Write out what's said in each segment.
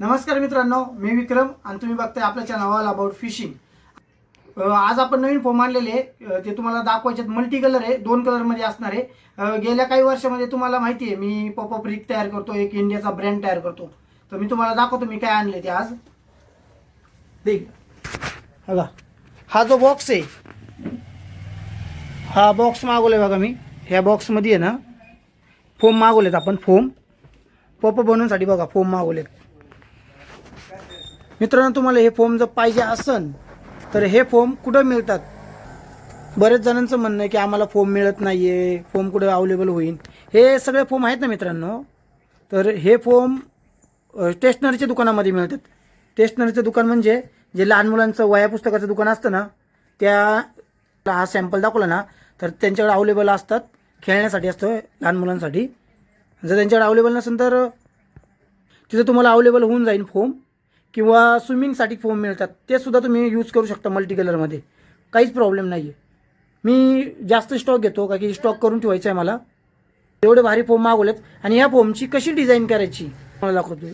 नमस्कार मित्रांनो मी विक्रम आणि तुम्ही बघताय आपल्या चॅनल अबाउट फिशिंग आज आपण नवीन फोम आणलेले आहे. ते तुम्हाला दाखवायचे मल्टी कलर आहे. दोन कलरमध्ये असणार आहे. गेल्या काही वर्षामध्ये तुम्हाला माहिती आहे मी पॉपअप रिक तयार करतो एक इंडियाचा ब्रँड तयार करतो. तर मी तुम्हाला दाखवतो मी काय आणले ते आज. देख. बघा. हा जो बॉक्स आहे हा बॉक्स मागवलाय बघा मी. ह्या बॉक्समध्ये आहे ना फोम मागवलेत आपण. फोम पॉपअप बनवण्यासाठी बघा फोम मागवलेत. मित्रांनो तुम्हाला हे फोम जर पाहिजे असन तर हे फोम कुठं मिळतात? बरेच जणांचं म्हणणं आहे की आम्हाला फोम मिळत नाही आहे फोम कुठं अवेलेबल होईल. हे सगळे फोम आहेत ना मित्रांनो? तर हे फोम स्टेशनरीच्या दुकानामध्ये मिळतात. स्टेशनरीचं दुकान म्हणजे जे लहान मुलांचं वया पुस्तकाचं दुकान असतं ना त्या हा सॅम्पल दाखवला ना तर त्यांच्याकडे अवेलेबल असतात खेळण्यासाठी असतं लहान मुलांसाठी. जर त्यांच्याकडे अवेलेबल नसेल तर तिथं तुम्हाला अवेलेबल होऊन जाईल फोम किंवा स्विमिंगसाठी फोम मिळतात ते सुद्धा तुम्ही यूज करू शकता मल्टी कलरमध्ये काहीच प्रॉब्लेम नाही आहे मी जास्त स्टॉक घेतो का की स्टॉक करून ठेवायचं आहे मला. एवढे भारी फोम मागवलेत आणि ह्या फोमची कशी डिझाईन करायची? मला दाखवतो.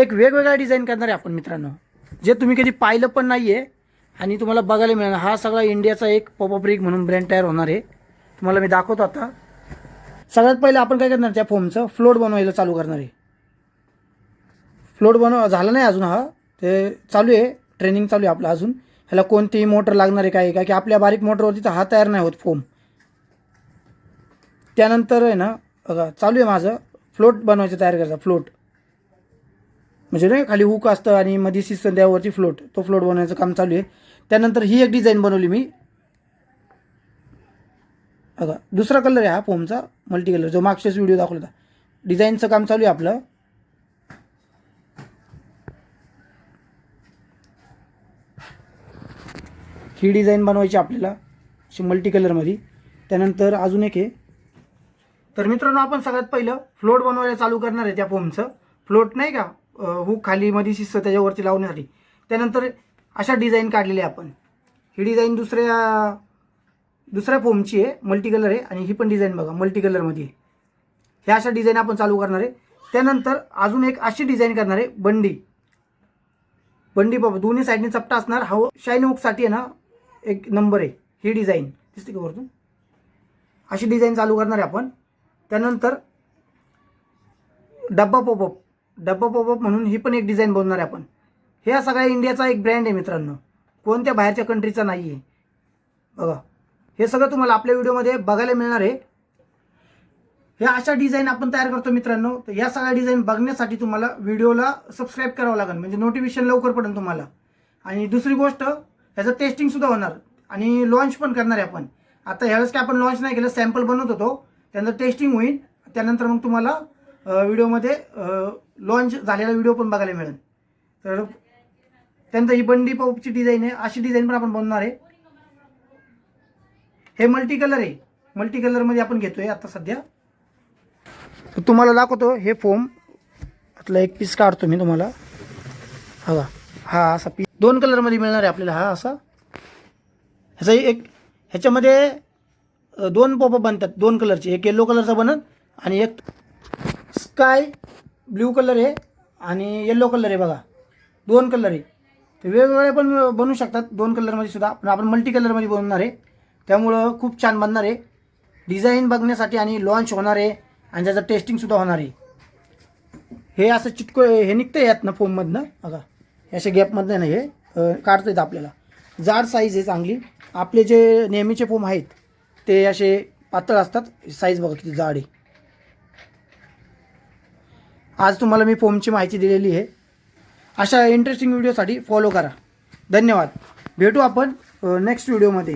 एक वेगवेगळ्या डिझाईन करणार आहे आपण मित्रांनो. जे तुम्ही कधी पाहिलं पण नाही आहे आणि तुम्हाला बघायला मिळणार. हा सगळा इंडियाचा एक पॉपअप रिग म्हणून ब्रँड तयार होणार आहे. तुम्हाला मी दाखवतो आता. सगळ्यात पहिलं आपण काय करणार त्या फोमचं? फ्लोट बनवायला चालू करणार आहे. फ्लोट बनव झालं नाही अजून हा. ते चालू आहे. ट्रेनिंग चालू आहे आपलं अजून. ह्याला कोणतीही मोटर लागणार आहे काय की आपल्या बारीक मोटरवरती तर हा तयार नाही होत फोम त्यानंतर आहे ना बघा चालू आहे माझं. फ्लोट बनवायचं तयार करायचं फ्लोट म्हणजे नाही खाली हुक असतं आणि मध्ये सिस्टम त्यावरती फ्लोट तो फ्लोट बनवायचं काम चालू आहे. त्यानंतर ही एक डिझाईन बनवली मी. बघा दुसरा कलर आहे हा फोमचा मल्टी कलर जो मागच्याच व्हिडिओ दाखवला होता. डिझाईनचं काम चालू आहे आपलं. ही डिझाईन बनवायची आपल्याला अशी मल्टी कलरमध्ये त्यानंतर अजून एक आहे. तर मित्रांनो आपण सगळ्यात पहिलं फ्लोट बनवायला चालू करणार आहे त्या फोमचं फ्लोट नाही का? हुक खाली मध्ये शिस्त त्याच्यावरती लावण्यासाठी. त्यानंतर अशा डिझाईन काढलेल्या आपण. ही डिझाईन दुसऱ्या दुसऱ्या फोमची आहे मल्टी कलर आहे आणि ही पण डिझाईन बघा मल्टी कलरमध्ये आहे ह्या अशा डिझाईन आपण चालू करणार आहे. त्यानंतर अजून एक अशी डिझाईन करणार आहे बंडी. बंडी बाबा दोन्ही साईडने चपटा असणार. हा शाईन हुकसाठी आहे ना एक नंबर आहे. ही डिझाईन दिसते की वरतून? अशी डिझाईन चालू करणार आहे आपण. त्यानंतर डब्बा पोपअप डब्बा पोपअप म्हणून ही पण एक डिझाईन बनवणार आहे आपण. ह्या सगळ्या इंडियाचा एक ब्रँड आहे मित्रांनो. कोणत्या बाहेरच्या कंट्रीचा नाही आहे बघा. हे सगळं तुम्हाला आपल्या व्हिडिओमध्ये बघायला मिळणार आहे. ह्या अशा डिझाईन आपण तयार करतो मित्रांनो. तर या सगळ्या डिझाईन बघण्यासाठी तुम्हाला व्हिडिओला सबस्क्राईब करावं लागेल. म्हणजे नोटिफिकेशन लवकर पडेल तुम्हाला. आणि दुसरी गोष्ट ह्याचं टेस्टिंग सुद्धा होणार. आणि लॉन्च पण करणार आहे आपण. आता ह्यावेळेस काय आपण लॉन्च नाही केलं सॅम्पल बनवत होतो. त्यानंतर टेस्टिंग होईल. त्यानंतर मग तुम्हाला व्हिडिओमध्ये लॉन्च झालेला व्हिडिओ पण बघायला मिळेल. तर त्यानंतर ही बंडी पॉपची डिझाईन आहे. अशी डिझाईन पण आपण बनवणार आहे. हे मल्टी कलर आहे. मल्टी कलरमध्ये आपण घेतो आहे आता सध्या. तर तुम्हाला दाखवतो हे फोम आपला एक पीस काढतो मी तुम्हाला. हा हा असा पीस दोन कलरमध्ये मिळणार आहे आपल्याला हा असा. ह्याचा एक ह्याच्यामध्ये दोन पॉपअप बनतात दोन कलरचे. एक येलो कलरचा बनत आणि एक स्काय ब्ल्यू कलर आहे आणि येल्लो कलर आहे बघा. दोन कलर आहे. ते वेगवेगळे पण बनू शकतात दोन कलरमध्ये सुद्धा. पण आपण मल्टी कलरमध्ये बनवणार आहे. त्यामुळं खूप छान बनणार आहे. डिझाईन बघण्यासाठी आणि लॉन्च होणार आहे आणि त्याचं टेस्टिंगसुद्धा होणार आहे. हे असं चिटको हे निघतं यातनं फोममधनं बघा. अशा गॅपमधनं नाही हे काढता येतं आपल्याला. जाड साईज आहे चांगली. आपले जे नेहमीचे फोम आहेत ते असे पातळ असतात. साईज बघा किती जाड आहे. आज तुम्हाला मी फोमची माहिती दिलेली आहे. अशा इंटरेस्टिंग व्हिडिओसाठी फॉलो करा. धन्यवाद. भेटू आपण नेक्स्ट व्हिडिओमध्ये